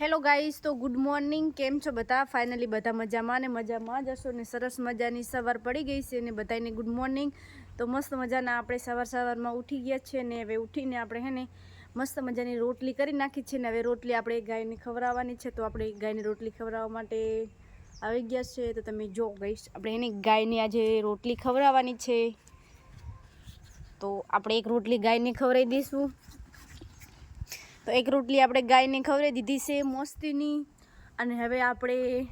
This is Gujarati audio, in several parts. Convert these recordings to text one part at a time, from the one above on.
હેલો ગાઈઝ તો ગુડ મોર્નિંગ કેમ છો બધા? ફાઇનલી બધા મજામાં ને મજામાં જ હશો ને સરસ મજાની સવાર પડી ગઈ છે ને બધાને ગુડ મોર્નિંગ તો મસ્ત મજાના આપણે સવાર સવારમાં ઉઠી ગયા છે ને હવે ઉઠીને આપણે હે ને મસ્ત મજાની રોટલી કરી નાખી છે ને હવે રોટલી આપણે ગાયને ખવડાવવાની છે. તો આપણે ગાયને રોટલી ખવડાવવા માટે આવી ગયા છે. તો તમે જો ગઈશ આપણે એને ગાયની આજે રોટલી ખવડાવવાની છે. તો આપણે એક રોટલી ગાયને ખવડાવી દઈશું. તો એક રોટલી આપણે ગાયને ખવડાવી દીધી છે, મસ્તીની. અને હવે આપણે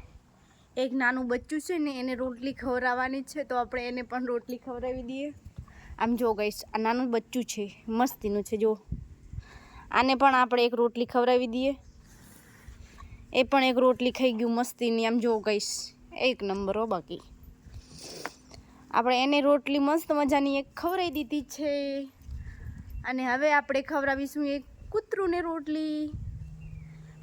એક નાનું બચ્ચું છે ને, એને રોટલી ખવડાવવાની છે, તો આપણે એને પણ રોટલી ખવડાવી દઈએ. આમ જો ગઈશ આ નાનું બચ્ચું છે, મસ્તીનું છે, જો. આને પણ આપણે એક રોટલી ખવડાવી દઈએ. એ પણ એક રોટલી ખાઈ ગયું મસ્તીની, આમ જો ગઈશ એક નંબર હો બાકી. આપણે એને રોટલી મસ્ત મજાની એક ખવડાવી દીધી છે. અને હવે આપણે ખવડાવીશું એક કૂતરુંને રોટલી?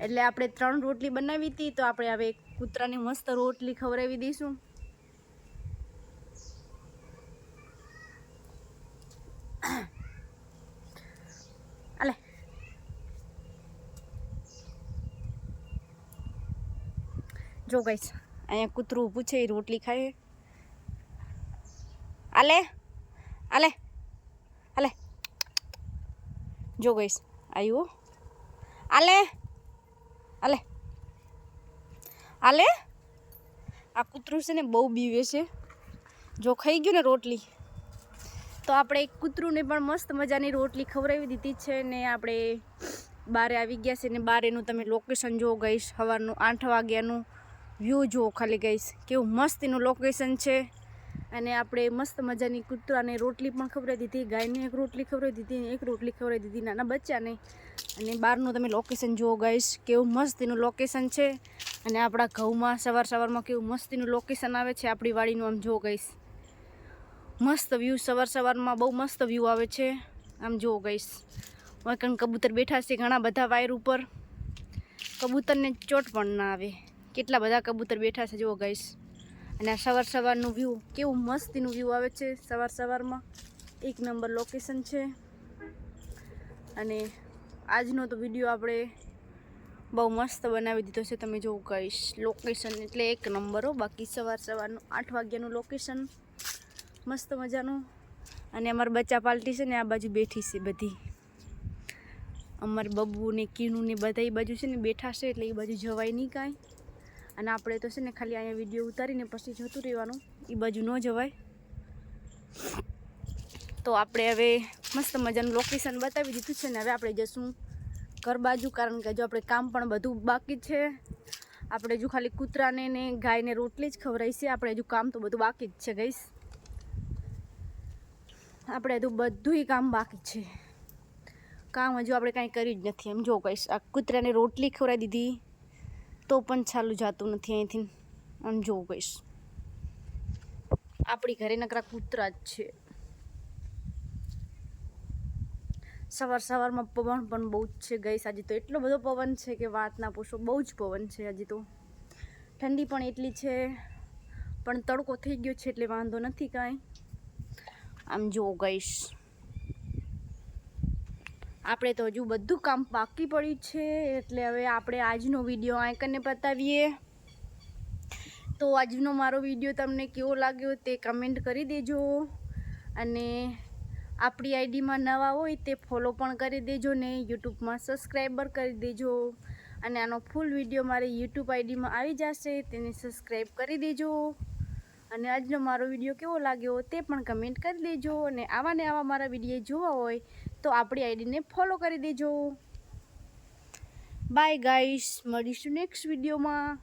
એટલે આપણે ત્રણ રોટલી બનાવી હતી, તો આપણે હવે કૂતરાને મસ્ત રોટલી ખવડાવી દઈશું. અલે જો ગઈશ અહીંયા કૂતરું ઊભું છે, એ રોટલી ખાય. આલે આલે આલે. જો ગઈશ આવ્યો આલે આલે આલે આ કૂતરું છે ને બહુ બીવે છે જો ખાઈ ગયું ને રોટલી તો આપણે એક કૂતરુંને પણ મસ્ત મજાની રોટલી ખવડાવી દીધી છે ને આપણે બારે આવી ગયા છે ને બારેનું તમે લોકેશન જોવો ગઈશ સવારનું આઠ વાગ્યાનું વ્યૂ જુઓ ખાલી ગઈશ કેવું મસ્ત એનું લોકેશન છે અને આપણે મસ્ત મજાની કૂતરાને રોટલી પણ ખવડાવી દીધી, ગાયને એક રોટલી ખવડાવી દીધી એક રોટલી ખવડાવી દીધી નાના બચ્ચાને. અને બહારનું તમે લોકેશન જુઓ ગઈશ કેવું મસ્તીનું લોકેશન છે. અને આપણા ઘઉંમાં સવાર સવારમાં કેવું મસ્તીનું લોકેશન આવે છે આપણી વાડીનું, આમ જો ગઈશ મસ્ત વ્યૂ સવાર સવારમાં, બહુ મસ્ત વ્યૂ આવે છે. આમ જો ગઈશ વકન કબૂતર બેઠા છે ઘણા બધા વાયર ઉપર. કબૂતરને ચોટ પણ ના આવે. કેટલા બધા કબૂતર બેઠા છે જુઓ ગઈશ અને આ સવાર સવારનું વ્યૂ કેવું મસ્તીનું વ્યૂ આવે છે સવાર સવારમાં. એક નંબર લોકેશન છે. અને આજનો તો વીડિયો આપણે બહુ મસ્ત બનાવી દીધો છે. તમે જોવું કહીશ લોકેશન એટલે એક નંબર બાકી સવાર સવારનું આઠ વાગ્યાનું લોકેશન મસ્ત મજાનું. અને અમારા બચ્ચા પાલટી છે ને, આ બાજુ બેઠી છે બધી. અમારે બબ્બુ ને કીણું ને બધા એ બાજુ છે ને, બેઠા છે એટલે એ બાજુ જવાય નહીં કાંઈ. અને આપણે તો છે ને ખાલી અહીંયા વીડિયો ઉતારીને પછી જતું રહેવાનું. એ બાજુ ન જવાય. તો આપણે હવે મસ્ત મજાનું લોકેશન બતાવી દીધું છે ને હવે આપણે જશું ઘર બાજુ, કારણ કે જો આપણે કામ પણ બધું બાકી છે. આપણે હજુ ખાલી કૂતરાને ને ગાયને રોટલી જ ખવડાવી છે. આપણે હજુ કામ તો બધું બાકી જ છે, ગઈશ. આપણે હજુ બધુંય કામ બાકી છે. કામ હજુ આપણે કાંઈ કર્યું જ નથી. એમ જો કહીશ આ કૂતરાને રોટલી ખવડાવી દીધી. તો પણ ચાલુ જતું નથી, અહીંથી આમ જોવું કહીશ. આપણી ઘરે નકરા કૂતરા જ છે. સવાર સવારમાં પવન પણ બહુ જ છે ગઈશ આજે તો એટલો બધો પવન છે કે વાત ના પૂછો, બહુ જ પવન છે હજી તો. ઠંડી પણ એટલી છે, પણ તડકો થઈ ગયો છે એટલે વાંધો નથી કાંઈ. આમ જો ગઈશ આપણે તો હજુ બધું કામ બાકી પડ્યું છે, એટલે હવે આપણે આજનો વીડિયો આંકને બતાવીએ તો આજનો મારો વીડિયો તમને કેવો લાગ્યો તે કમેન્ટ કરી દેજો અને આપણી આઈડીમાં નવા હોય તે ફોલો પણ કરી દેજો ને યુટ્યુબમાં સબસ્ક્રાઈબર કરી દેજો અને આનો ફૂલ વીડિયો મારી યુટ્યુબ આઈડીમાં આવી જશે, તેને સબસ્ક્રાઈબ કરી દેજો. અને આજનો મારો વીડિયો કેવો લાગ્યો તે પણ કમેન્ટ કરી દેજો અને આવા ને આવા મારા વીડિયો જોવા હોય તો આપણી આઈડીને ફોલો કરી દેજો. બાય ગાઈસ મળીશું નેક્સ્ટ વિડીયોમાં